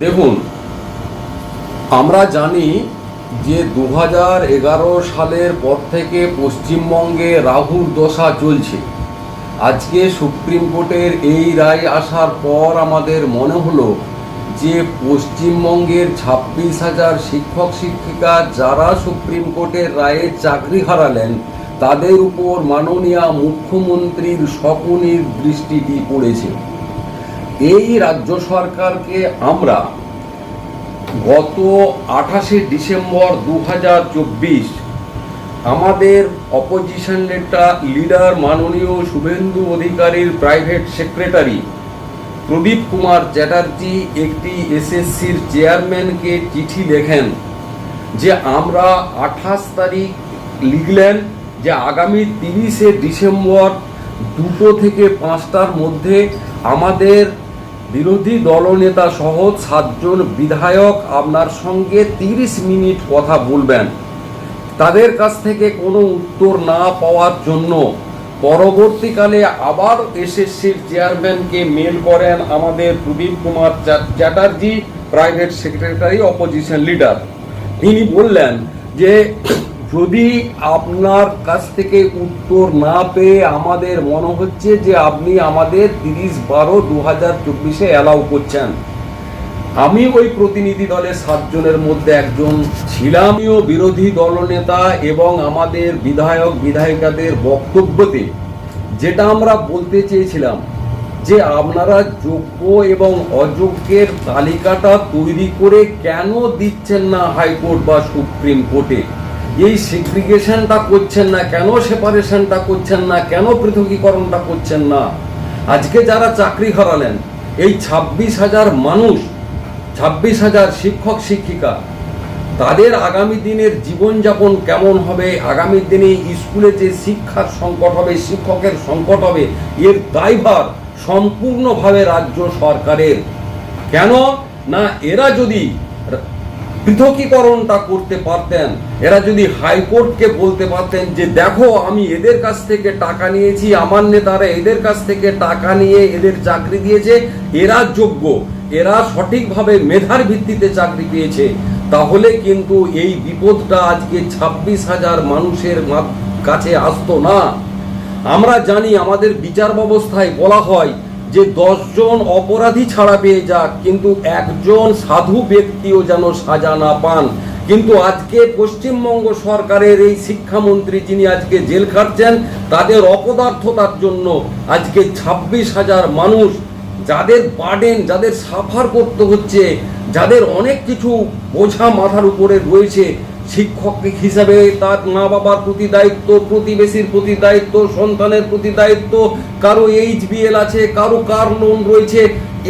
দেখুন, আমরা জানি যে দু সালের পর থেকে পশ্চিমবঙ্গে রাহুর দশা চলছে। আজকে সুপ্রিম কোর্টের এই রায় আসার পর আমাদের মনে হলো যে পশ্চিমবঙ্গের ছাব্বিশ হাজার শিক্ষক, শিক্ষিকা যারা সুপ্রিম কোর্টের রায়ে চাকরি হারালেন, তাদের উপর মাননীয় মুখ্যমন্ত্রীর শকুনির দৃষ্টিটি পড়েছে? এই রাজ্য সরকারকে আমরা গত আঠাশে ডিসেম্বর দু হাজার চব্বিশ আমাদের অপোজিশন নেতা লিডার মাননীয় শুভেন্দু অধিকারীর প্রাইভেট সেক্রেটারি প্রদীপ কুমার চ্যাটার্জি একটি এসএসসির চেয়ারম্যানকে চিঠি লেখেন যে আমরা আঠাশ তারিখ লিখলেন যে আগামী তিরিশে ডিসেম্বর দুটো থেকে পাঁচটার মধ্যে আমাদের বিরোধী দলনেতা সহ সাতজন বিধায়ক আপনার সঙ্গে তিরিশ মিনিট কথা বলবেন। তাদের কাছ থেকে কোনো উত্তর না পাওয়ার জন্য পরবর্তীকালে আবার এসএসসির চেয়ারম্যানকে মেল করেন আমাদের Pradip Kumar চ্যা- Chatterjee, private secretary, opposition leader. তিনি বললেন যে যদি আপনার কাছ থেকে উত্তর না পেয়ে আমাদের মনে হচ্ছে যে আপনি আমাদের তিরিশ বারো দু হাজার চব্বিশে অ্যালাউ করছেন, আমি ওই প্রতিনিধি দলের সাতজনের মধ্যে একজন ছিলামীয় বিরোধী দলনেতা এবং আমাদের বিধায়ক, বিধায়িকাদের বক্তব্যতে যেটা আমরা বলতে চেয়েছিলাম যে আপনারা যোগ্য এবং অযোগ্যের তালিকাটা তৈরি করে কেন দিচ্ছেন না হাইকোর্ট বা সুপ্রিম কোর্টে? এই সেগ্রিগেশনটা করছেন না কেন? সেপারেশনটা করছেন না কেন? পৃথকীকরণটা করছেন না? আজকে যারা চাকরি হারালেন, এই ছাব্বিশ হাজার মানুষ, ছাব্বিশ হাজার শিক্ষক, শিক্ষিকা, তাদের আগামী দিনের জীবনযাপন কেমন হবে? আগামী দিনে স্কুলে যে শিক্ষার সংকট হবে, শিক্ষকের সংকট হবে, এর দায়ভার সম্পূর্ণভাবে রাজ্য সরকারের। কেন? না, এরা যদি পৃথকীকরণটা করতে পারতেন। এরা যদি হাইকোর্টকে বলতে পারতেন যে, দেখো, আমি এদের কাছ থেকে টাকা নিয়েছি, আমার নেতারা এদের কাছ থেকে টাকা নিয়ে এদের চাকরি দিয়েছে, এরা যোগ্য, এরা সঠিকভাবে মেধার ভিত্তিতে চাকরি পেয়েছে। তাহলে কিন্তু এই বিপদটা আজকে ছাব্বিশ হাজার মানুষের কাছে আসতো না। আমরা জানি আমাদের বিচার ব্যবস্থায় বলা হয় যে দশজন অপরাধী ছাড়া পেয়ে যাক, কিন্তু একজন সাধু ব্যক্তিও যেন সাজা না পান। কিন্তু আজকে পশ্চিমবঙ্গ সরকারের এই শিক্ষামন্ত্রী যিনি আজকে জেল খাটছেন, তাদের অপদার্থতার জন্য আজকে ছাব্বিশ হাজার মানুষ যাদের বার্ডেন যাদের সাফার করতে হচ্ছে, যাদের অনেক কিছু বোঝা মাথার উপরে রয়েছে শিক্ষক হিসাবে তার মা বাবার প্রতি দায়িত্ব, প্রতিবেশীর প্রতি দায়িত্ব, সন্তানের প্রতি দায়িত্ব, কারও এইচ বিএল আছে, কারও কার লোন রয়েছে,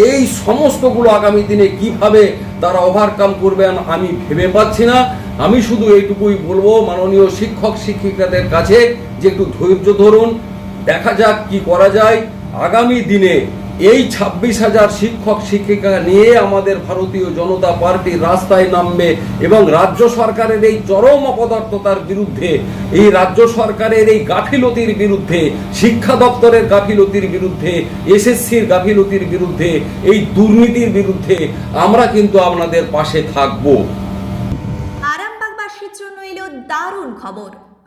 এই সমস্তগুলো আগামী দিনে কীভাবে তারা ওভারকাম করবেন আমি ভেবে পাচ্ছি না। আমি শুধু এইটুকুই বলব, মাননীয় শিক্ষক শিক্ষিকাদের কাছে যে একটু ধৈর্য ধরুন, দেখা যাক কি করা যায়। আগামী দিনে এই ছাব্বিশ হাজার শিক্ষক, শিক্ষিকা নিয়ে আমাদের ভারতীয় জনতা পার্টি রাস্তায় নামবে এবং রাজ্য সরকারের এই চরম অপদার্থতার বিরুদ্ধে, এই রাজ্য সরকারের এই গাফিলতির বিরুদ্ধে, শিক্ষা দপ্তরের গাফিলতির বিরুদ্ধে, এসএসসির গাফিলতির বিরুদ্ধে, এই দুর্নীতির বিরুদ্ধে আমরা কিন্তু আপনাদের পাশে থাকব। আরামবাগবাসীর জন্য এলো দারুণ খবর।